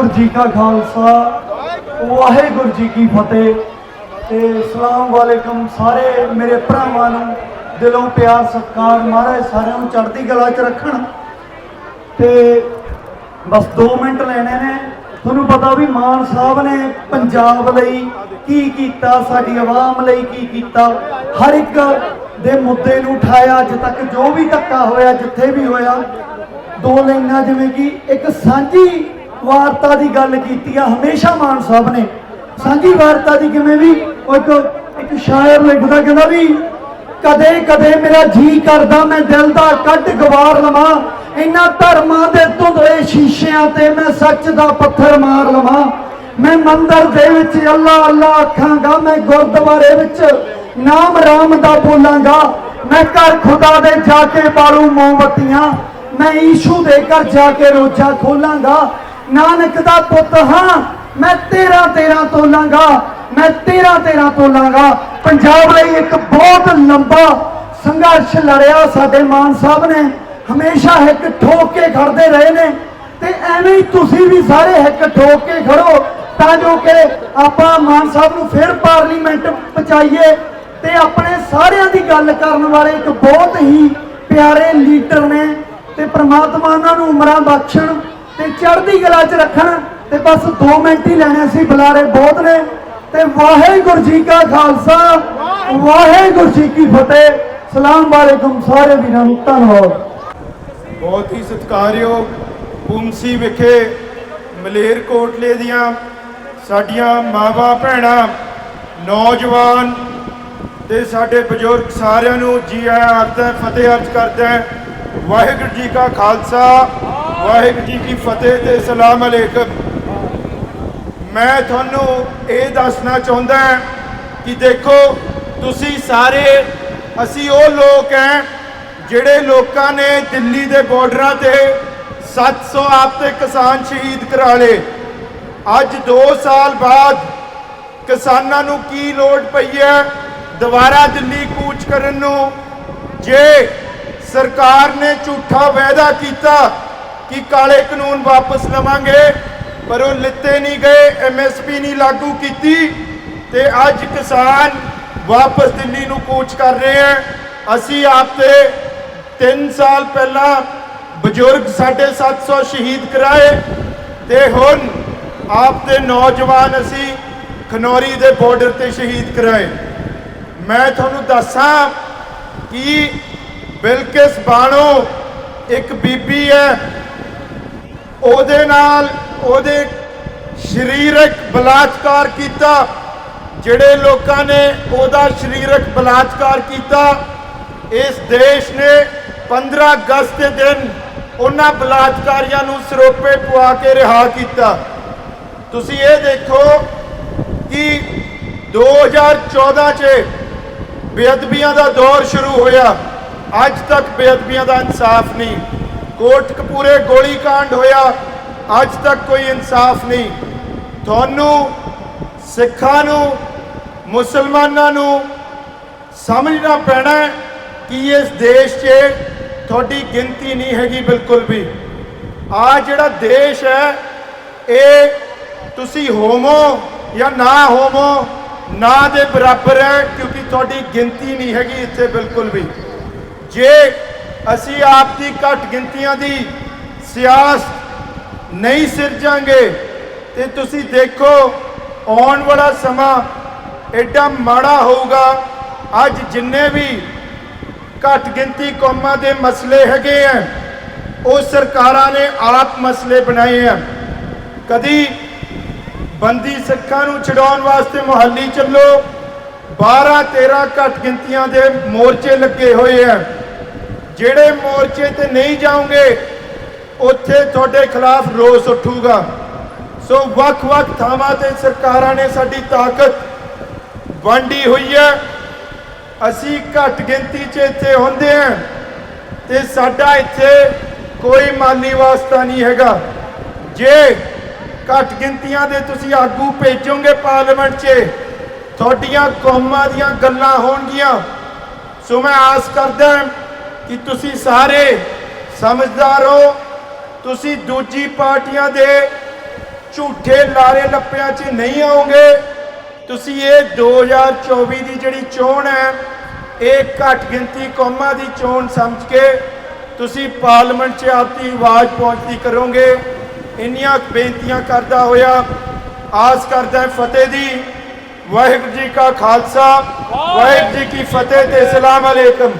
ਵਾਹਿਗੁਰੂ ਜੀ ਕਾ ਖਾਲਸਾ, ਵਾਹਿਗੁਰੂ ਜੀ ਕੀ ਫਤਿਹ। ਤੇ ਸਲਾਮ ਵਾਲੇਕਮ ਸਾਰੇ ਮੇਰੇ ਭਰਾਵਾਂ ਨੂੰ, ਦਿਲੋਂ ਪਿਆਰ, ਸਤਿਕਾਰ, ਮਹਾਰਾਜ ਸਾਰਿਆਂ ਨੂੰ ਚੜ੍ਹਦੀ ਕਲਾ 'ਚ ਰੱਖਣ। ਤੇ ਬਸ 2 ਮਿੰਟ ਲੈਣੇ ਨੇ। ਤੁਹਾਨੂੰ ਪਤਾ ਵੀ ਮਾਨ ਸਾਹਿਬ ਨੇ ਪੰਜਾਬ ਲਈ ਕੀ ਕੀਤਾ, ਸਾਡੀ ਆਵਾਮ ਲਈ ਕੀ ਕੀਤਾ। ਹਰ ਇੱਕ ਦੇ ਮੁੱਦੇ ਨੂੰ ਉਠਾਇਆ, ਅੱਜ ਤੱਕ ਜੋ ਵੀ ਧੱਕਾ ਹੋਇਆ, ਜਿੱਥੇ ਵੀ ਹੋਇਆ, ਦੋ ਲਾਈਨਾਂ ਜਿਵੇਂ ਕਿ ਇੱਕ ਸਾਂਝੀ ਵਾਰਤਾ ਦੀ ਗੱਲ ਕੀਤੀ ਆ, ਹਮੇਸ਼ਾ ਮਾਨ ਸਾਹਿਬ ਨੇ। ਸਾਂਝੀ ਵਾਰਤਾ ਦੀ ਕਿਵੇਂ ਵੀ ਇੱਕ ਇੱਕ ਸ਼ਾਇਰ ਲਿਖਦਾ ਕਹਿੰਦਾ ਵੀ, ਕਦੇ ਕਦੇ ਮੇਰਾ ਜੀ ਕਰਦਾ, ਮੈਂ ਦਿਲ ਦਾ ਕੱਢ ਗਵਾਰ ਲਵਾਂ। ਇਹਨਾਂ ਧਰਮਾਂ ਦੇ ਧੁੰਦਲੇ ਸ਼ੀਸ਼ਿਆਂ ਤੇ ਮੈਂ ਸੱਚ ਦਾ ਪੱਥਰ ਮਾਰ ਲਵਾਂ। ਮੈਂ ਮੰਦਰ ਦੇ ਵਿੱਚ ਅੱਲਾ ਅੱਲਾ ਆਖਾਂਗਾ, ਮੈਂ ਗੁਰਦੁਆਰੇ ਵਿੱਚ ਨਾਮ ਰਾਮ ਦਾ ਬੋਲਾਂਗਾ। ਮੈਂ ਘਰ ਖੁਦਾ ਦੇ ਜਾ ਕੇ ਬਾਲੂ ਮੋਮਬਤੀਆਂ, ਮੈਂ ਈਸ਼ੂ ਦੇ ਘਰ ਜਾ ਕੇ ਰੋਜਾ ਖੋਲਾਂਗਾ। ਨਾਨਕ ਦਾ ਪੁੱਤ ਹਾਂ, ਮੈਂ ਤੇਰਾ ਤੇਰਾ ਤੋਲਾਂਗਾ ਮੈਂ ਤੇਰਾ ਤੇਰਾ ਤੋਲਾਂਗਾ ਪੰਜਾਬ ਲਈ ਇੱਕ ਬਹੁਤ ਲੰਬਾ ਸੰਘਰਸ਼ ਲੜਿਆ ਸਾਡੇ ਮਾਨ ਸਾਹਿਬ ਨੇ। ਹਮੇਸ਼ਾ ਹਿੱਕ ਠੋਕ ਕੇ ਖੜਦੇ ਰਹੇ ਨੇ। ਤੇ ਐਵੇਂ ਹੀ ਤੁਸੀਂ ਵੀ ਸਾਰੇ ਇੱਕ ਠੋਕ ਕੇ ਖੜੋ, ਤਾਂ ਜੋ ਕਿ ਆਪਾਂ ਮਾਨ ਸਾਹਿਬ ਨੂੰ ਫਿਰ ਪਾਰਲੀਮੈਂਟ ਪਹੁੰਚਾਈਏ ਤੇ ਆਪਣੇ ਸਾਰਿਆਂ ਦੀ ਗੱਲ ਕਰਨ ਵਾਲੇ ਇੱਕ ਬਹੁਤ ਹੀ ਪਿਆਰੇ ਲੀਡਰ ਨੇ ਤੇ ਪ੍ਰਮਾਤਮਾ ਉਹਨਾਂ ਨੂੰ ਉਮਰਾਂ ਬਖਸ਼ਣ। ਤੇ ਚੜ੍ਹਦੀ ਕਲਾ 'ਚ ਰੱਖਣ ਤੇ ਬਸ 2 ਮਿੰਟ ਹੀ ਲੈਣੇ ਸੀ ਬੁਲਾਰੇ ਬਹੁਤ ਨੇ। ਤੇ ਵਾਹਿਗੁਰੂ ਜੀ ਕਾ ਖਾਲਸਾ, ਵਾਹਿਗੁਰੂ ਜੀ ਕੀ ਫਤਿਹ। ਸਲਾਮ ਵਾਲੇਕੁਮ ਸਾਰੇ ਵੀਰਾਂ ਨੂੰ, ਧੰਨਵਾਦ। ਬਹੁਤ ਹੀ ਸਤਿਕਾਰਯੋਗ ਪੁੰਸੀ ਵਿਖੇ ਮਲੇਰਕੋਟਲੇ ਦੀਆਂ ਸਾਡੀਆਂ ਮਾਵਾਂ ਭੈਣਾਂ, ਨੌਜਵਾਨ ਤੇ ਸਾਡੇ ਬਜ਼ੁਰਗ ਸਾਰਿਆਂ ਨੂੰ ਜੀ ਆਇਆਂ ਆਖਦਾ ਫਤਿਹ ਅਰਜ਼ ਕਰਦਾ ਵਾਹਿਗੁਰੂ ਜੀ ਕਾ ਖਾਲਸਾ ਵਾਹਿਗੁਰੂ ਜੀ ਕੀ ਫਤਿਹ ਤੇ ਸਲਾਮ ਅਲੈਕਮ। ਮੈਂ ਤੁਹਾਨੂੰ ਇਹ ਦੱਸਣਾ ਚਾਹੁੰਦਾ ਕਿ ਦੇਖੋ, ਤੁਸੀਂ ਸਾਰੇ, ਅਸੀਂ ਉਹ ਲੋਕ ਹੈ ਜਿਹੜੇ ਲੋਕਾਂ ਨੇ ਦਿੱਲੀ ਦੇ ਬਾਰਡਰਾਂ ਤੇ 700 ਆਪਤੇ ਕਿਸਾਨ ਸ਼ਹੀਦ ਕਰਾ ਲਏ। ਅੱਜ 2 ਸਾਲ ਬਾਅਦ ਕਿਸਾਨਾਂ ਨੂੰ ਕੀ ਲੋੜ ਪਈ ਹੈ ਦੁਬਾਰਾ ਦਿੱਲੀ ਕੂਚ ਕਰਨ ਨੂੰ? ਜੇ ਸਰਕਾਰ ਨੇ ਝੂਠਾ ਵਾਅਦਾ ਕੀਤਾ ਕਿ ਕਾਲੇ ਕਾਨੂੰਨ ਵਾਪਸ ਲਵਾਂਗੇ, ਪਰ ਉਹ ਲਿੱਤੇ ਨਹੀਂ ਗਏ ਐਮਐਸਪੀ ਨਹੀਂ ਲਾਗੂ ਕੀਤੀ ਤੇ ਅੱਜ ਕਿਸਾਨ ਵਾਪਸ ਦਿੱਲੀ ਨੂੰ ਕੂਚ ਕਰ ਰਹੇ ਹੈ। ਅਸੀਂ ਆਪ ਤੇ 3 ਸਾਲ ਪਹਿਲਾਂ ਬਜ਼ੁਰਗ ਸਾਡੇ 700 ਸ਼ਹੀਦ ਕਰਾਏ ਤੇ ਹੁਣ ਆਪ ਦੇ ਨੌਜਵਾਨ ਅਸੀਂ ਖਨੌਰੀ ਦੇ ਬਾਰਡਰ ਤੇ ਸ਼ਹੀਦ ਕਰਾਏ। ਮੈਂ ਤੁਹਾਨੂੰ ਦੱਸਾਂ ਕਿ ਬਿਲਕਿਸ ਬਾਣੋ ਇੱਕ ਬੀਬੀ ਹੈ ਉਹਦੇ ਨਾਲ ਉਹਦੇ ਸਰੀਰਕ ਬਲਾਤਕਾਰ ਕੀਤਾ, ਜਿਹੜੇ ਲੋਕਾਂ ਨੇ ਉਹਦਾ ਸਰੀਰਕ ਬਲਾਤਕਾਰ ਕੀਤਾ, ਇਸ ਦੇਸ਼ ਨੇ 15 ਅਗਸਤ ਦੇ ਦਿਨ ਉਹਨਾਂ ਬਲਾਤਕਾਰੀਆਂ ਨੂੰ ਸਰੋਪੇ ਪਵਾ ਕੇ ਰਿਹਾ ਕੀਤਾ। ਤੁਸੀਂ ਇਹ ਦੇਖੋ ਕਿ 2014 ਚ ਬੇਅਦਬੀਆਂ ਦਾ ਦੌਰ ਸ਼ੁਰੂ ਹੋਇਆ। ਅੱਜ ਤੱਕ ਬੇਅਦਬੀਆਂ ਦਾ ਇਨਸਾਫ ਨਹੀਂ। ਕੋਟਕਪੂਰੇ ਗੋਲੀकांड ਹੋਇਆ, ਅੱਜ ਤੱਕ ਕੋਈ ਇਨਸਾਫ ਨਹੀਂ। ਤੁਹਾਨੂੰ, ਸਿੱਖਾਂ ਨੂੰ, ਮੁਸਲਮਾਨਾਂ ਨੂੰ ਸਮਝਣਾ ਪੈਣਾ ਕਿ ਇਸ ਦੇਸ਼ 'ਚ ਤੁਹਾਡੀ ਗਿਣਤੀ ਨਹੀਂ ਹੈਗੀ ਬਿਲਕੁਲ ਵੀ। ਆ ਜਿਹੜਾ ਦੇਸ਼ ਹੈ, ਇਹ ਤੁਸੀਂ ਹੋਮੋ ਜਾਂ ਨਾ ਹੋਮੋ ਨਾ ਦੇ ਬਰਾਬਰ ਹੈ, ਕਿਉਂਕਿ ਤੁਹਾਡੀ ਗਿਣਤੀ ਨਹੀਂ ਹੈਗੀ ਇੱਥੇ ਬਿਲਕੁਲ ਵੀ। ਜੇ ਅਸੀਂ ਆਪ ਦੀ ਘੱਟ ਗਿਣਤੀਆਂ ਦੀ ਸਿਆਸਤ ਨਹੀਂ ਸਿਰਜਾਂਗੇ। ਤੇ ਤੁਸੀਂ ਦੇਖੋ, ਆਉਣ ਵਾਲਾ ਸਮਾਂ ਐਡਾ ਮਾੜਾ ਹੋਊਗਾ। ਅੱਜ ਜਿੰਨੇ ਵੀ ਘੱਟ ਗਿਣਤੀ ਕੌਮਾਂ ਦੇ ਮਸਲੇ ਹੈਗੇ ਆ, ਉਹ ਸਰਕਾਰਾਂ ਨੇ ਆਪ ਮਸਲੇ ਬਣਾਏ ਆ। ਕਦੀ ਬੰਦੀ ਸਿੱਖਾਂ ਨੂੰ ਛਡਾਉਣ ਵਾਸਤੇ ਮੁਹੱਲੀ ਚੱਲੋ 12 13 ਘੱਟ ਗਿਣਤੀਆਂ ਦੇ ਮੋਰਚੇ ਲੱਗੇ ਹੋਏ ਆ। ਜਿਹੜੇ ਮੋਰਚੇ ਤੇ ਨਹੀਂ ਜਾਓਗੇ, ਉੱਥੇ ਤੁਹਾਡੇ ਖਿਲਾਫ ਰੋਸ ਉੱਠੂਗਾ। ਸੋ ਵੱਖ-ਵੱਖ ਥਾਵਾਂ ਤੇ ਸਰਕਾਰਾਂ ਨੇ ਸਾਡੀ ਤਾਕਤ ਵੰਡੀ ਹੋਈ ਹੈ। ਅਸੀਂ ਘੱਟ ਗਿਣਤੀ 'ਚ ਇੱਥੇ ਹੁੰਦੇ ਹਾਂ ਤੇ ਸਾਡਾ ਇੱਥੇ ਕੋਈ ਮਾਲੀ ਵਾਸਤਾ ਨਹੀਂ ਹੈਗਾ। ਜੇ ਘੱਟ ਗਿਣਤੀਆਂ ਦੇ ਤੁਸੀਂ ਆਗੂ ਭੇਜੋਗੇ ਪਾਰਲੀਮੈਂਟ 'ਚ, ਤੁਹਾਡੀਆਂ ਕੌਮਾਂ ਦੀਆਂ ਗੱਲਾਂ ਹੋਣਗੀਆਂ। ਸੋ ਮੈਂ ਆਸ ਕਰਦਾ ਕਿ ਤੁਸੀਂ ਸਾਰੇ ਸਮਝਦਾਰ ਹੋ, ਤੁਸੀਂ ਦੂਜੀ ਪਾਰਟੀਆਂ ਦੇ ਝੂਠੇ ਲਾਰੇ ਲੱਪਿਆਂ 'ਚ ਨਹੀਂ ਆਓਗੇ ਤੁਸੀਂ ਇਹ 2024 ਦੀ ਜਿਹੜੀ ਚੋਣ ਹੈ, ਇਹ ਘੱਟ ਗਿਣਤੀ ਕੌਮਾਂ ਦੀ ਚੋਣ ਸਮਝ ਕੇ ਤੁਸੀਂ ਪਾਰਲੀਮੈਂਟ 'ਚ ਆਪਣੀ ਆਵਾਜ਼ ਪਹੁੰਚਦੀ ਕਰੋਗੇ। ਇੰਨੀਆਂ ਬੇਨਤੀਆਂ ਕਰਦਾ ਹੋਇਆ, ਆਸ ਕਰਦਾ ਫਤਿਹ ਦੀ। ਵਾਹਿਗੁਰੂ ਜੀ ਕਾ ਖਾਲਸਾ, ਵਾਹਿਗੁਰੂ ਜੀ ਕੀ ਫਤਿਹ ਤੇ ਸਲਾਮ ਅਲੈਕਮ।